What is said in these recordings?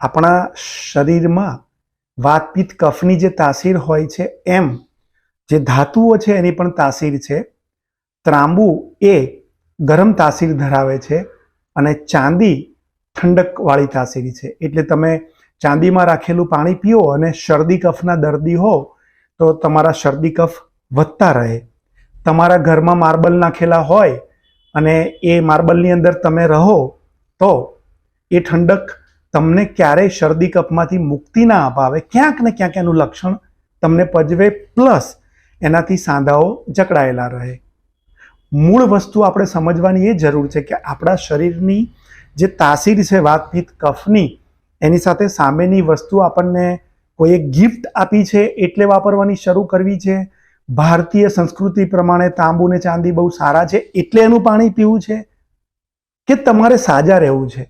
આપણા શરીરમાં વાતપીત કફની જે તાસીર હોય છે, એમ જે ધાતુઓ છે એની પણ તાસીર છે, ત્રાંબુ એ ગરમ તાસીર ધરાવે છે અને ચાંદી ઠંડકવાળી તાસીર છે. એટલે તમે ચાંદીમાં રાખેલું પાણી પીઓ અને શરદી કફના દર્દી હો, તો તમારા શરદી કફ વધતા રહે. તમારા ઘરમાં માર્બલ નાખેલા હોય અને એ માર્બલની અંદર તમે રહો, તો એ ઠંડક તમને ક્યારેય શરદી કફમાંથી મુક્તિ ના અપાવે, ક્યાંક ને ક્યાંક એનું લક્ષણ તમને પજવે, પ્લસ એનાથી સાંધાઓ જકડાયેલા રહે. મૂળ વસ્તુ આપણે સમજવાની એ જરૂર છે કે આપણા શરીરની જે તાસીર છે વાતપીત કફની, એની સાથે સામેની વસ્તુ આપણને કોઈએ ગિફ્ટ આપી છે એટલે વાપરવાની શરૂ કરવી છે. ભારતીય સંસ્કૃતિ પ્રમાણે તાંબુ ને ચાંદી બહુ સારા છે એટલે એનું પાણી પીવું છે કે તમારે સાજા રહેવું છે?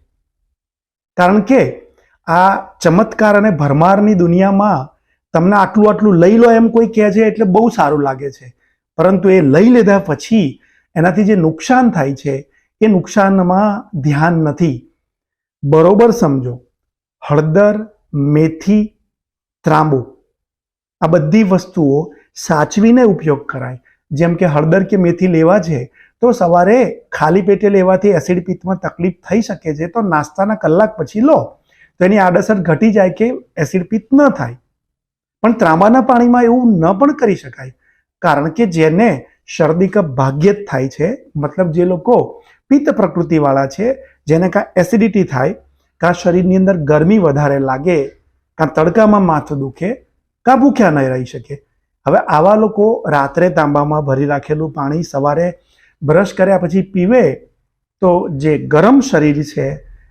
કારણ કે આ ચમત્કાર અને ભરમારની દુનિયામાં તમને આટલું આટલું લઈ લો એમ કોઈ કહે છે એટલે બહુ સારું લાગે છે. પરંતુ એ લઈ લીધા પછી એનાથી જે નુકસાન થાય છે, એ નુકસાનમાં ધ્યાન નથી. બરોબર સમજો. હળદર, મેથી, ત્રાંબુ આ બધી વસ્તુઓ સાચવીને ઉપયોગ કરાય. જેમ કે હળદર કે મેથી લેવા છે તો સવારે ખાલી પેટે લેવાથી એસિડ પિત્તમાં તકલીફ થઈ શકે છે, તો નાસ્તાના કલાક પછી લો. તો એની આડઅસર ઘટી જાય કે એસિડ પિત્ત ન થાય. પણ ત્રાંબાના પાણીમાં એવું ન પણ કરી શકાય. કારણ કે જેને શરદી કપ ભાગ્યે જ થાય છે, મતલબ જે લોકો પિત્ત પ્રકૃતિવાળા છે, જેને કાં એસિડિટી થાય, કાં શરીરની અંદર ગરમી વધારે લાગે, કાં તડકામાં માથું દુખે, કાં ભૂખ્યા નહીં રહી શકે. હવે આવા લોકો રાત્રે તાંબામાં ભરી રાખેલું પાણી સવારે બ્રશ કર્યા પછી પીવે, તો જે ગરમ શરીર છે,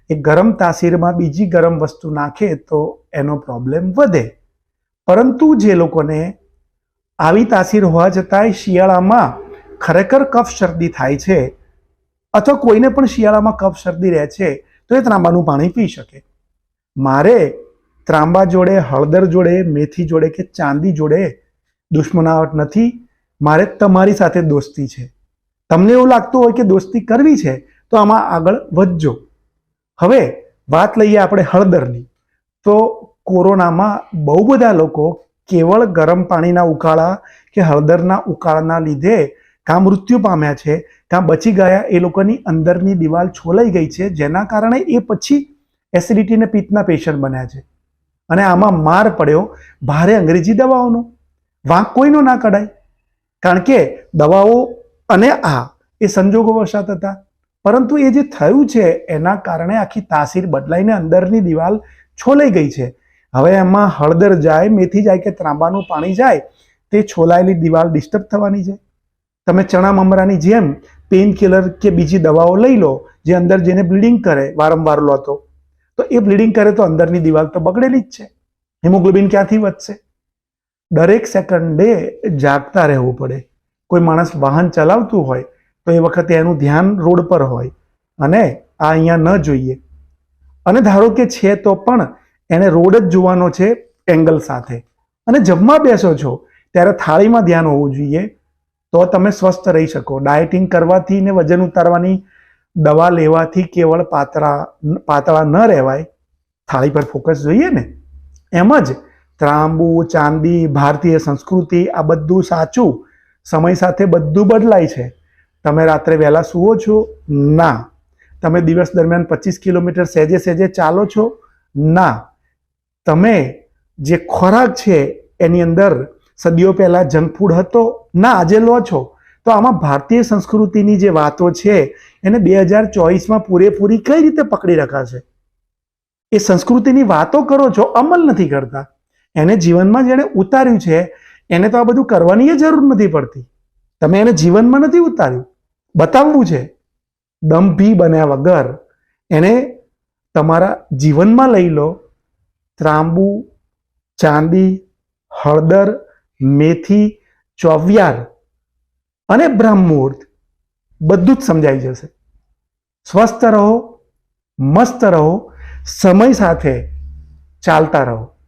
એ ગરમ તાસીરમાં બીજી ગરમ વસ્તુ નાખે, તો એનો પ્રોબ્લેમ વધે. પરંતુ જે લોકોને આવી તાસીર હોવા છતાંય શિયાળામાં ખરેખર કફ શરદી થાય છે, અથવા કોઈને પણ શિયાળામાં કફ શરદી રહે છે, તો એ ત્રાંબાનું પાણી પી શકે. મારે ત્રાંબા જોડે, હળદર જોડે, મેથી જોડે કે ચાંદી જોડે દુશ્મનાવટ નથી, મારે તમારી સાથે દોસ્તી છે. તમને એવું લાગતું હોય કે દોસ્તી કરવી છે, તો આમાં આગળ વધજો. હવે વાત લઈએ આપણે હળદરની. તો કોરોનામાં બહુ બધા લોકો કેવળ ગરમ પાણીના ઉકાળા કે હળદરના ઉકાળાના લીધે કાં મૃત્યુ પામ્યા છે, કાં બચી ગયા, એ લોકોની અંદરની દિવાલ છોલાઈ ગઈ છે, જેના કારણે એ પછી એસિડિટી ને પિત્તના પેશન્ટ બન્યા છે. અને આમાં માર પડ્યો ભારે અંગ્રેજી દવાઓનો. વાંક કોઈનો ના કઢાય. કારણ કે દવાઓ અને આ એ સંજોગો વશાત હતા. પરંતુ એ જે થયું છે, એના કારણે આખી તાસીર બદલાઈને અંદરની દિવાલ છોલાઈ ગઈ છે. હવે એમાં હળદર જાય, મેથી જાય કે ત્રાંબાનું પાણી જાય, તે છોલાયેલી દિવાલ ડિસ્ટર્બ થવાની છે. તમે ચણા મમરાની જેમ પેઇન કિલર કે બીજી દવાઓ લઈ લો, જે અંદર જેને બ્લીડિંગ કરે, વારંવાર લો તો. તો એ બ્લીડિંગ કરે તો અંદરની દિવાલ તો બગડેલી જ છે. હિમોગ્લોબિન ક્યાંથી વધશે? દરેક સેકન્ડે જાગતા રહેવું પડે. કોઈ માણસ વાહન ચલાવતું હોય, તો એ વખતે એનું ધ્યાન રોડ પર હોય અને આ અહીંયા ન જોઈએ. અને ધારો કે છે તો પણ એને રોડ જ જોવાનો છે એંગલ સાથે. અને જમવા બેસો છો, ત્યારે થાળીમાં ધ્યાન હોવું જોઈએ, તો તમે સ્વસ્થ રહી શકો. ડાયટિંગ કરવાથી ને વજન ઉતારવાની, દવા લેવાથી કેવળ પાતળા પાતળા ન રહેવાય. થાળી પર ફોકસ જોઈએ ને? એમ જ ત્રાંબુ, ચાંદી, ભારતીય સંસ્કૃતિ, આ બધું સાચું સમય સાથે બધું બદલાય છે. તમે રાત્રે વહેલા સુવો છો? ના. તમે દિવસ દરમિયાન પચીસ કિલોમીટર સહેજે સહેજે ચાલો છો? ના. તમે જે ખોરાક છે એની અંદર સદીઓ પહેલાં જંક ફૂડ હતો? ના, આજે લો છો. તો આમાં ભારતીય સંસ્કૃતિની જે વાતો છે, એને બે હજાર ચોવીસમાં પૂરેપૂરી કઈ રીતે પકડી રખાશે? એ સંસ્કૃતિની વાતો કરો છો, અમલ નથી કરતા. એને જીવનમાં જેણે ઉતાર્યું છે એને તો આ બધું કરવાની જરૂર નથી પડતી. તમે એને જીવનમાં નથી ઉતાર્યું. બતાવવું છે દંભી બન્યા વગર એને તમારા જીવનમાં લઈ લો. ત્રાંબુ, ચાંદી, હળદર, મેથી, ચોવિયાર અને બ્રહ્મુહૂર્ત બધું જ સમજાઈ જશે. સ્વસ્થ રહો, મસ્ત રહો, સમય સાથે ચાલતા રહો.